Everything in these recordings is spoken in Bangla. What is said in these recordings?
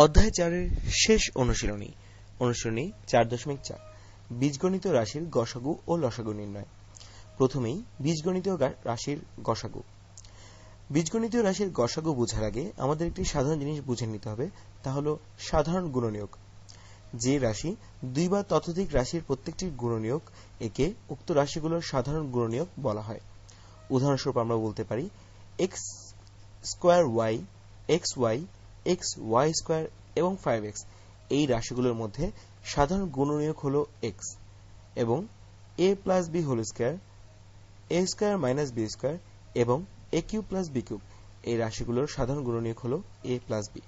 অধ্যায় চারের শেষ অনুশীলনী। অনুশীলনী চার দশমিক চার। বীজগণিত রাশির গসাগু ও লসাগু নির্ণয়। প্রথমেই বীজগণিত রাশির গসাগু। বীজগণিত রাশির গসাগু বোঝার আগে আমাদের একটি সাধারণ জিনিস বুঝে নিতে হবে, তা হল সাধারণ গুণনীয়ক। যে রাশি দুই বা ততোধিক রাশির প্রত্যেকটির গুণনীয়ক একে উক্ত রাশিগুলোর সাধারণ গুণনীয়ক বলা হয়। উদাহরণস্বরূপ আমরা বলতে পারি, x square y, x y x, y square এবং ফাইভ এক্স। এই রাশিগুলোর মধ্যে সাধারণ গুণনীয়ক হল এক্স এবং a plus b whole square, a square minus b square এবং a cube plus b cube. এই রাশিগুলোর সাধারণ গুণনীয়ক হল এ প্লাস বি।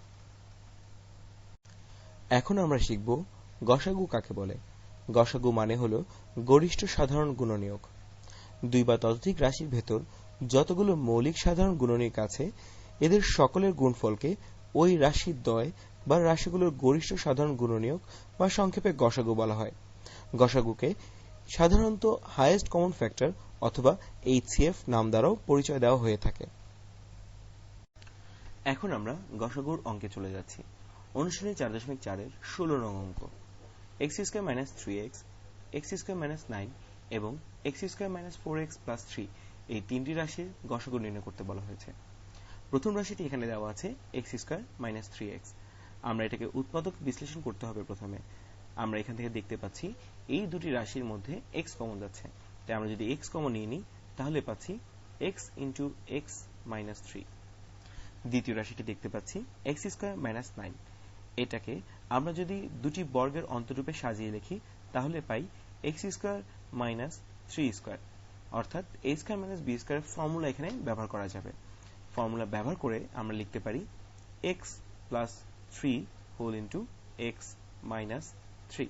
এখন আমরা শিখব গসাগু কাকে বলে। গসাগু মানে হল গরিষ্ঠ সাধারণ গুণনীয়ক। দুই বা ততোধিক রাশির ভেতর যতগুলো মৌলিক সাধারণ গুণনীয়ক আছে, এদের সকলের গুণফলকে ওই রাশির দয় বা রাশিগুলোর গরিষ্ঠ সাধারণ গুণনীয়ক বা সংক্ষেপে গসাগু বলা হয়। গসাগুকে সাধারণত হাইয়েস্ট কমন ফ্যাক্টর অথবা এইচসিএফ নাম দ্বারাও পরিচয় দেওয়া হয়ে থাকে। এখন আমরা গসাগুর অঙ্কে চলে যাচ্ছি। অনুশীলনী চার দশমিক চারের ষোলো নং অঙ্ক। X square minus three x x square minus nine এবং x square minus four x plus three এই তিনটি রাশির গসাগু নির্ণয় করতে বলা হয়েছে। প্রথম রাশিটি এখানে দেওয়া আছে x square minus three x আমরা এটাকে উৎপাদক বিশ্লেষণ করতে হবে প্রথমে। আমরা এখান থেকে দেখতে পাচ্ছি, এই দুটি রাশির মধ্যে এক্স কমন যাচ্ছে। তাই আমরা যদি এক্স কমন নিয়ে নিই, তাহলে পাচ্ছি x into x minus three দ্বিতীয় রাশিটি দেখতে পাচ্ছি এক্স স্কোয়ার মাইনাস নাইন এটাকে আমরা যদি দুটি বর্গের অন্তরূপে সাজিয়ে লিখি, তাহলে পাই x square minus three square অর্থাৎ a square minus b square formula এখানে ব্যবহার করা যাবে। ফর্মুলা ব্যবহার করে আমরা লিখতে পারি x plus three whole into x minus three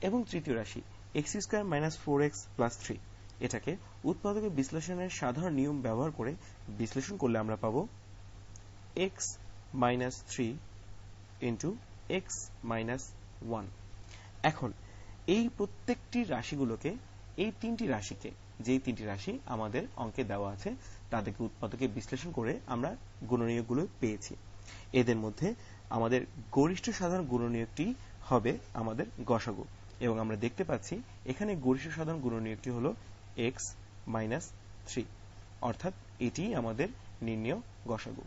এবং তৃতীয় রাশি x square minus four x plus three এটাকে উৎপাদকের বিশ্লেষণের সাধারণ নিয়ম ব্যবহার করে বিশ্লেষণ করলে আমরা পাবো x minus three into x minus one এখন, এই প্রত্যেকটি রাশিগুলোকে, এই তিনটি রাশিকে যেই তিনটি রাশি আমাদের অঙ্কে দেওয়া আছে, তাদেরকে উৎপাদকে বিশ্লেষণ করে আমরা গুণনীয়কগুলো পেয়েছি। এদের মধ্যে আমাদের গরিষ্ঠ সাধারণ গুণনীয়কটি হবে আমাদের গসাগু। এবং আমরা দেখতে পাচ্ছি, এখানে গরিষ্ঠ সাধারণ গুণনীয়কটি হল এক্স মাইনাস থ্রি অর্থাৎ এটি আমাদের নির্ণয় গসাগু।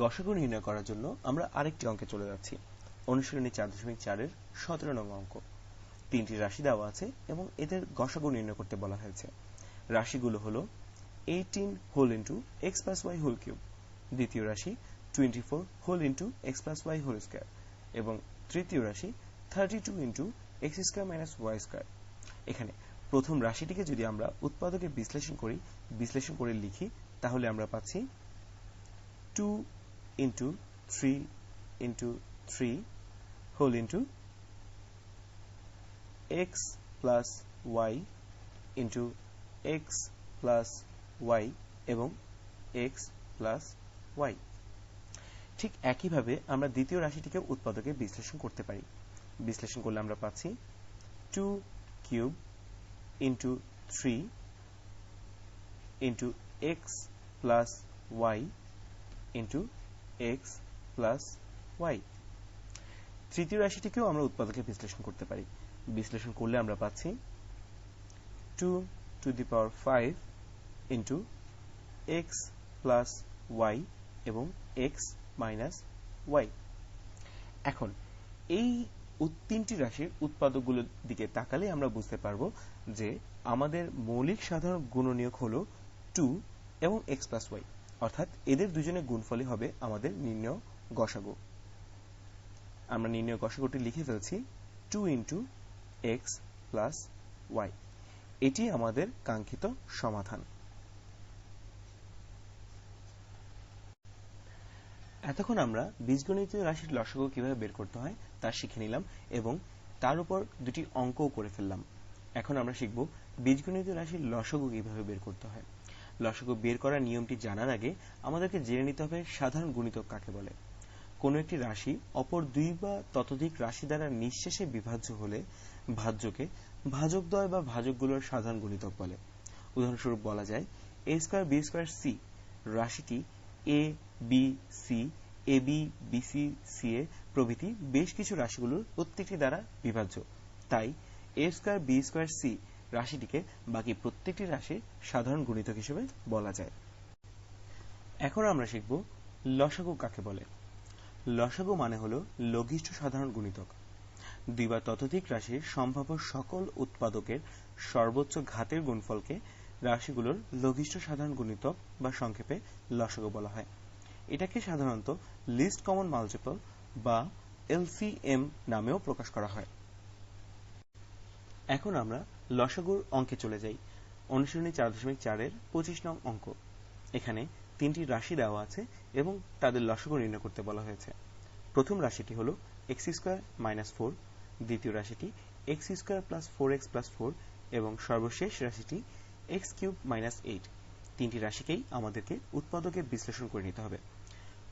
গসাগু নির্ণয় করার জন্য আমরা আরেকটি অঙ্কে চলে যাচ্ছি। অনুশীলনী চার দশমিক চারের সতেরো নং অঙ্ক। তিনটি রাশি দেওয়া আছে এবং এদের গসাগু নির্ণয় করতে বলা হয়েছে। রাশিগুলো হল eighteen whole into x plus y whole cube দ্বিতীয় রাশি twenty four whole into x plus y whole square এবং তৃতীয় রাশি thirty two into x square minus y square এখানে প্রথম রাশিটিকে যদি আমরা উৎপাদকে বিশ্লেষণ করি, বিশ্লেষণ করে লিখি, তাহলে আমরা পাচ্ছি two into three into three whole into x plus y into x plus y এবং এক্স প্লাস ওয়াই ঠিক একইভাবে আমরা দ্বিতীয় রাশিটিকে উৎপাদকে বিশ্লেষণ করতে পারি। বিশ্লেষণ করলে আমরা পাচ্ছি two cube into three into x plus y into x plus y তৃতীয় রাশিটিকেও আমরা উৎপাদকে বিশ্লেষণ করতে পারি। বিশ্লেষণ করলে আমরা পাচ্ছি two to the power five into x plus y এবং এক্স মাইনাস ওয়াই এখন, এই তিনটি রাশির উৎপাদকগুলোর দিকে তাকালে আমরা বুঝতে পারব যে আমাদের মৌলিক সাধারণ গুণনীয়ক হল টু এবং এক্স প্লাস ওয়াই অর্থাৎ এদের দুজনের গুণফলই হবে আমাদের নির্ণয় গসাগু আমরা নির্ণয় গসাগুটি লিখে ফেলছি two into x plus y এটি আমাদের কাঙ্ক্ষিত সমাধান। এতক্ষণ আমরা বীজগণিত রাশির লসাগু কীভাবে বের করতে হয় তা শিখে নিলাম এবং তার উপর দুটি অঙ্কও করে ফেললাম। এখন আমরা শিখব বীজগণিত রাশির লসাগু কীভাবে বের করতে হয়। লসাগু বের করার নিয়মটি জানার আগে আমাদেরকে জেনে নিতে হবে সাধারণ গুণিতক কাকে বলে। কোন একটি রাশি অপর দুই বা ততোধিক রাশি দ্বারা নিঃশেষে বিভাজ্য হলে ভাজ্যকে ভাজকদ্বয় বা ভাজকগুলোর সাধারণ গুণিতক বলে। উদাহরণস্বরূপ বলা যায় a square b square c রাশিটি a b c a b b c c a প্রভৃতি বেশ কিছু রাশিগুলোর প্রত্যেকটি দ্বারা বিভাজ্য। তাই a square b square c রাশিটিকে বাকি প্রত্যেকটি রাশির সাধারণ গুণিতক হিসেবে বলা যায়। এখন আমরা শিখব লসাগু কাকে বলে। লসাগু মানে হল লঘিষ্ঠ সাধারণ গুণিতক। দুই বা ততোধিক রাশির সম্ভাব্য সকল উৎপাদকের সর্বোচ্চ ঘাতের গুণফলকে রাশিগুলোর লঘিষ্ঠ সাধারণ গুণিতক বা সংক্ষেপে লসাগু বলা হয়। এটাকে সাধারণত লিস্ট কমন মাল্টিপল বা এলসিএম নামেও প্রকাশ করা হয়। এখন আমরা লসাগুর অঙ্কে চলে যাই। অনুশীলনী চার দশমিক চারের পঁচিশ নং অঙ্ক। এখানে তিনটি রাশি দেওয়া আছে এবং তাদের লসাগু নির্ণয় করতে বলা হয়েছে। প্রথম রাশিটি হল এক্স স্কোয়ার মাইনাস ফোর, দ্বিতীয় রাশিটি x square plus four x plus four, এবং সর্বশেষ রাশিটি এক্স কিউব মাইনাস এইট। তিনটি রাশিকেই আমাদেরকে উৎপাদকে বিশ্লেষণ করে নিতে হবে।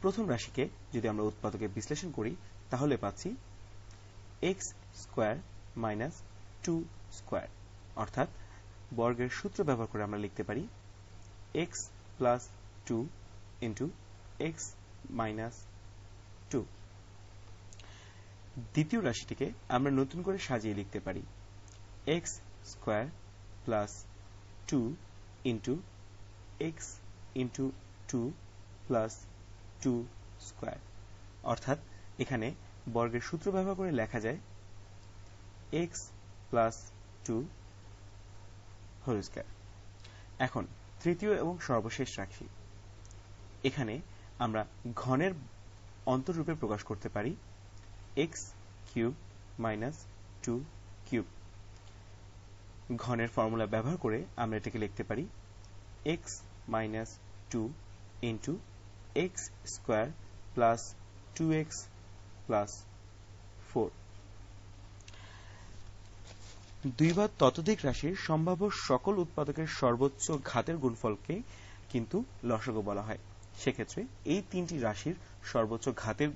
প্রথম রাশিকে যদি আমরা উৎপাদকে বিশ্লেষণ করি, তাহলে পাচ্ছি x square minus two square. অর্থাৎ বর্গের সূত্র ব্যবহার করে আমরা লিখতে পারি x plus two into x minus two দ্বিতীয় রাশিটিকে আমরা নতুন করে সাজিয়ে লিখতে পারি x square plus two into x into two plus two square অর্থাৎ এখানে বর্গের সূত্র ব্যবহার করে লেখা যায় x plus two whole square এখন তৃতীয় এবং সর্বশেষ রাশি। এখানে আমরা ঘনের অন্তরূপে প্রকাশ করতে পারি x cube minus two cube ঘনের formula ব্যবহার করে আমরা এটাকে লিখতে পারি x minus two into x square plus two x plus four দুই বা ততোধিক রাশির সম্ভাব্য সকল উৎপাদকের সর্বোচ্চ ঘাতের গুণফলকে কিন্তু লসগো বলা হয়। সেক্ষেত্রে এই তিনটি রাশির সর্বোচ্চ ঘাতের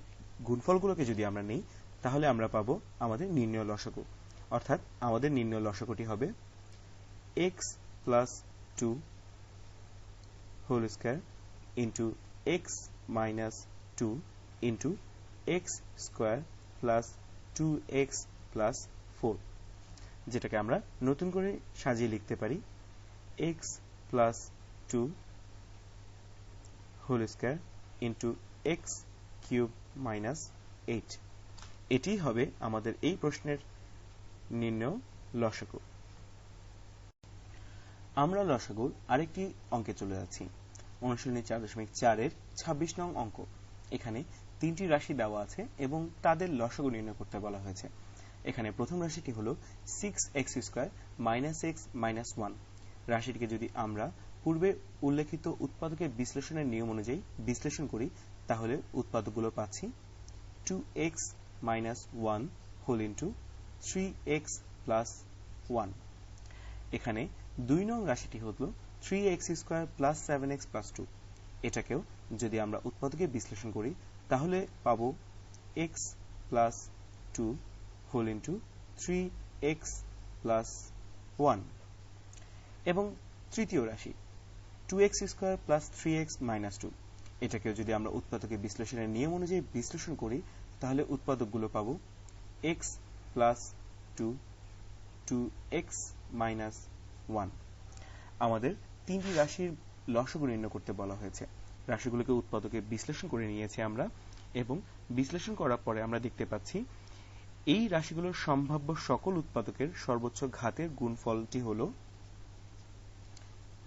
গুণফলগুলোকে যদি আমরা নেই, তাহলে আমরা পাবো আমাদের নির্ণয় লসগু অর্থাৎ আমাদের নির্ণয় লসগুটি হবে x plus two whole square into x minus two into x square plus two x plus four যেটাকে আমরা নতুন করে সাজিয়ে লিখতে পারি x plus two whole square into x cube minus eight এটি হবে আমাদের এই প্রশ্নের নির্ণয় লসাগু। আমরা লসাগুর আরেকটি অঙ্কে চলে যাচ্ছি। অনুশীলনী চার দশমিক চারের ছাব্বিশ নং অঙ্ক। এখানে তিনটি রাশি দেওয়া আছে এবং তাদের লসাগু নির্ণয় করতে বলা হয়েছে। এখানে প্রথম রাশিটি হল six x square minus x minus one রাশিটিকে যদি আমরা পূর্বে উল্লেখিত উৎপাদকের বিশ্লেষণের নিয়ম অনুযায়ী বিশ্লেষণ করি, তাহলে উৎপাদকগুলো পাচ্ছি two x minus one whole into three x plus one এখানে দুই নং রাশিটি হল three x square plus seven x plus two এটাকেও যদি আমরা উৎপাদকে বিশ্লেষণ করি, তাহলে পাবো x plus two whole into three x plus one এবং তৃতীয় রাশি two x square plus three x minus two এটাকেও যদি আমরা উৎপাদকে বিশ্লেষণের নিয়ম অনুযায়ী বিশ্লেষণ করি, তাহলে উৎপাদকগুলো পাব x plus two two x minus one আমাদের তিনটি রাশির লসগু নির্ণয় করতে বলা হয়েছে। রাশিগুলোকে উৎপাদকে বিশ্লেষণ করে নিয়েছি আমরা, এবং বিশ্লেষণ করার পরে আমরা দেখতে পাচ্ছি এই রাশিগুলোর সম্ভাব্য সকল উৎপাদকের সর্বোচ্চ ঘাতের গুণফলটি হল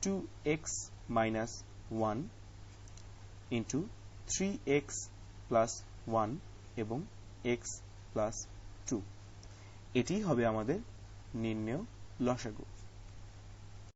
two x minus one into three x plus one এবং এক্স প্লাস টু এটি হবে আমাদের নির্ণয় লসাগু।